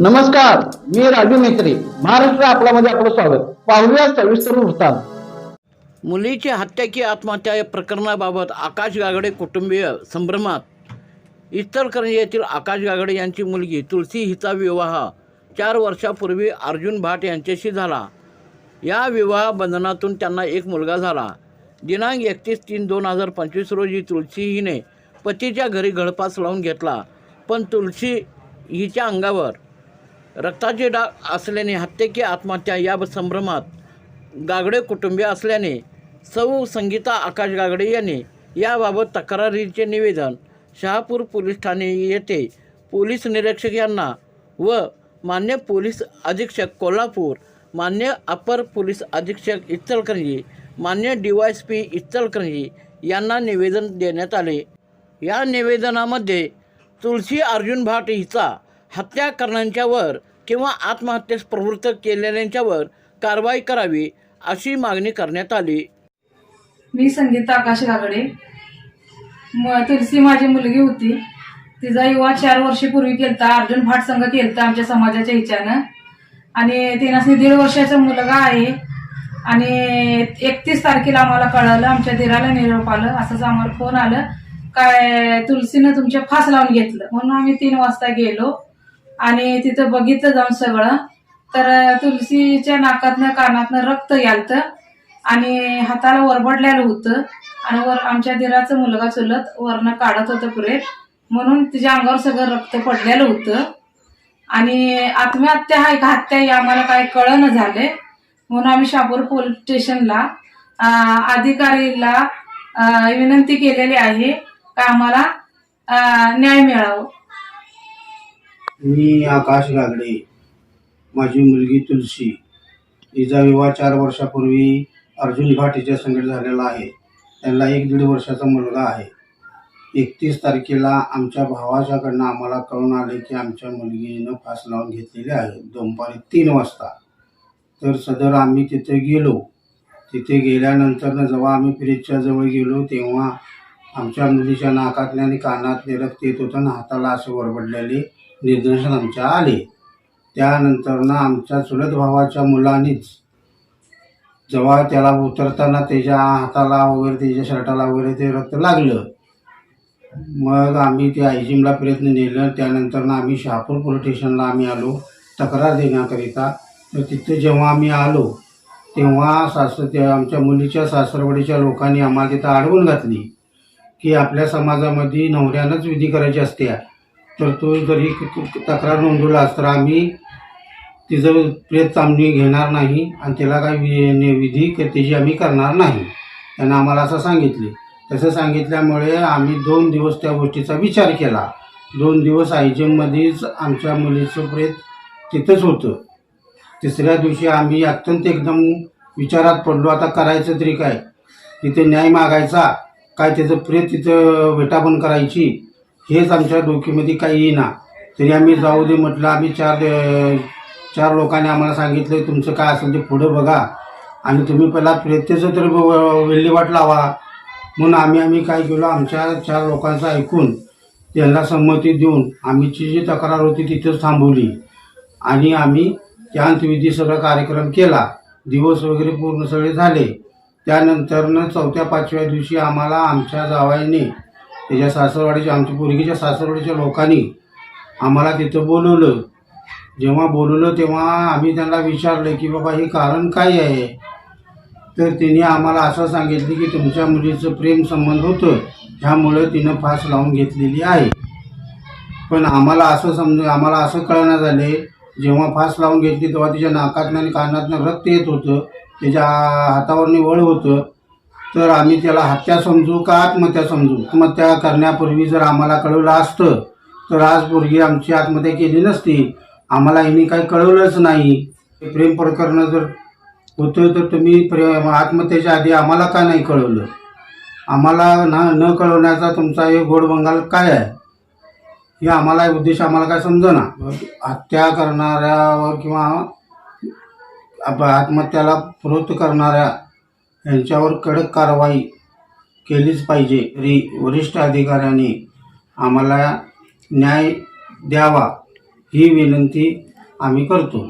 नमस्कार मी राजू मेत्री महाराष्ट्र आपल्यामध्ये आपलं स्वागत. पाहूया सविस्तर वृत्तांत. मुलीची हत्या की आत्महत्या या प्रकरणाबाबत आकाश गागडे कुटुंबीय संभ्रमात. इतरकरंजी येथील आकाश गागडे यांची मुलगी तुलसी हिचा विवाह चार वर्षापूर्वी अर्जुन भाट यांच्याशी झाला. या विवाह बंधनातून त्यांना एक मुलगा झाला. दिनांक एकतीस तीन दोन हजार पंचवीस रोजी तुलसी हिने पतीच्या घरी गळपास लावून घेतला पण तुलसी हिच्या अंगावर रक्ताचे डाग असल्याने हत्या की आत्महत्या या संभ्रमात गागडे कुटुंबीय असल्याने सौ संगीता आकाश गागडे यांनी याबाबत तक्रारीचे निवेदन शहापूर पोलीस ठाणे येथे पोलीस निरीक्षक यांना व मान्य पोलीस अधीक्षक कोल्हापूर मान्य अपर पोलीस अधीक्षक इचलकरंजी मान्य D Y S P Ichalkaranji यांना निवेदन देण्यात आले. या निवेदनामध्ये तुलसी अर्जुन भाट हिचा हत्याकरण्यांच्यावर किंवा आत्महत्येस प्रवृत्त केलेल्यांच्यावर कारवाई करावी अशी मागणी करण्यात आली. मी संगीता आकाश गागडे म तुलसी माझी मुलगी होती. तिचा युवा चार वर्षपूर्वी केलता. अर्जुन भाट संघ केलता आमच्या समाजाच्या हिच्यानं. आणि तिनं दीड वर्षाचा मुलगा आहे. आणि एकतीस तारखेला आम्हाला कळालं आमच्या दिराला निरोप आलं असंच आम्हाला फोन आलं. काय तुलसीनं तुमच्या फास लावून घेतलं. म्हणून आम्ही तीन वाजता गेलो. आणि तिथं बघितलं जाऊन सगळं. तर तुलसीच्या नाकातनं कानातनं रक्त यालतं आणि हाताला वरबडलेलं होतं. आणि वर आमच्या दिराचं मुलगा चुलत वरनं काढत होतं पुरे म्हणून तिच्या अंगावर सगळं रक्त पडलेलं होतं. आणि आत्महत्या आहे का हत्या आहे आम्हाला काय कळणं झाले म्हणून आम्ही शापूर पोलीस स्टेशनला अधिकारीला विनंती केलेली आहे का आम्हाला न्याय मिळावं. मी आकाश गागडे. माझी मुलगी तुलसी. तिचा विवाह चार वर्षापूर्वी अर्जुन भाट हिच्या झालेला आहे. त्यांना एक दीड वर्षाचा मुलगा आहे. एकतीस तारखेला आमच्या भावाच्याकडनं आम्हाला कळून आले की आमच्या मुलगीनं फास लावून घेतलेली आहे. दुपारी तीन वाजता. तर सदर आम्ही तिथे गेलो. तिथे गेल्यानंतरनं जेव्हा आम्ही फ्रीजच्या जवळ गेलो तेव्हा आमच्या मुलीच्या नाकातल्या आणि कानातले रक्त येत होतं आणि हाताला असे वरबडलेले निदर्शन आमच्या आले. त्यानंतर ना आमच्या चुलत भावाच्या मुलांनीच जेव्हा त्याला उतरताना त्याच्या हाताला वगैरे त्याच्या शर्टाला वगैरे ते रक्त लागलं. मग आम्ही ते आयजीमला प्रयत्न नेलं. त्यानंतर ना आम्ही शहापूर पोलीस स्टेशनला आम्ही आलो. तक्रार देण्याकरिता. तर तिथे जेव्हा आम्ही आलो तेव्हा सासर ते आमच्या मुलीच्या सासरवडीच्या लोकांनी आम्हाला तिथं अडवून घातली की आपल्या समाजामध्ये नवऱ्यानंच विधी करायची असते तर तो जरी तक्रार नोंदवलास तर आम्ही तिचं प्रेत चांबणी घेणार नाही आणि त्याला काही वि विधी त्याची आम्ही करणार नाही. त्यांना आम्हाला असं सांगितले. तसं सांगितल्यामुळे आम्ही दोन दिवस त्या गोष्टीचा विचार केला. दोन दिवस आयजममध्येच आमच्या मुलीचं प्रेत तिथंच होतं. तिसऱ्या दिवशी आम्ही अत्यंत एकदम विचारात पडलो. आता करायचं तरी काय? तिथे न्याय मागायचा. काय त्याचं प्रेत तिथं वेटापण करायची? हेच आमच्या डोक्यामध्ये काही येईना तरी आम्ही जाऊ दे म्हटलं आम्ही चार चार लोकांनी आम्हाला सांगितलं तुमचं काय असेल ते पुढं बघा. आणि तुम्ही पहिला प्रेत्याचं तर व- विल्हेवाट लावा. म्हणून आम्ही आम्ही काय केलं आमच्या चार लोकांचं ऐकून त्यांना संमती देऊन आम्हीची जी तक्रार होती तिथंच थांबवली. आणि आम्ही त्या अंतविधी सगळा कार्यक्रम केला. दिवस वगैरे पूर्ण सगळे झाले. त्यानंतरनं चौथ्या पाचव्या दिवशी आम्हाला आमच्या जावाईने त्याच्या सासरवाडीच्या आमच्या पोरगीच्या सासरवाडीच्या लोकांनी आम्हाला तिथं बोलवलं. जेव्हा बोलवलं तेव्हा आम्ही त्यांना विचारलं की बाबा हे कारण काय आहे? तर तिने आम्हाला असं सांगितलं की तुमच्या मुलीचं प्रेम संबंध होतं ह्यामुळं तिनं फास लावून घेतलेली आहे. पण आम्हाला असं समज आम्हाला असं कळणं झाले जेव्हा फास लावून घेतली तेव्हा तिच्या नाकातनं आणि कानातनं रक्त येत होतं त्याच्या हातावरनी वळ होतं. तर आम्ही त्याला हत्या समजू का आत्महत्या समजू? आत्महत्या करण्यापूर्वी जर आम्हाला कळवलं असतं तर आज पोरगी आमची आत्महत्या केली नसती. आम्हाला हिने काही कळवलंच नाही. प्रेम प्रकरणं जर होतं तर तुम्ही प्रेम आत्महत्येच्या आधी आम्हाला का नाही कळवलं? आम्हाला ना न कळवण्याचा तुमचा हे गोड बंगाल काय आहे? हे आम्हाला उद्देश आम्हाला काय समजना हत्या करणाऱ्यावर किंवा आत्महत्याला प्रवृत्त करणाऱ्या यांच्यावर कडक कारवाई केलीच पाहिजे. तरी वरिष्ठ अधिकाऱ्यांनी आम्हाला न्याय द्यावा ही विनंती आम्ही करतो.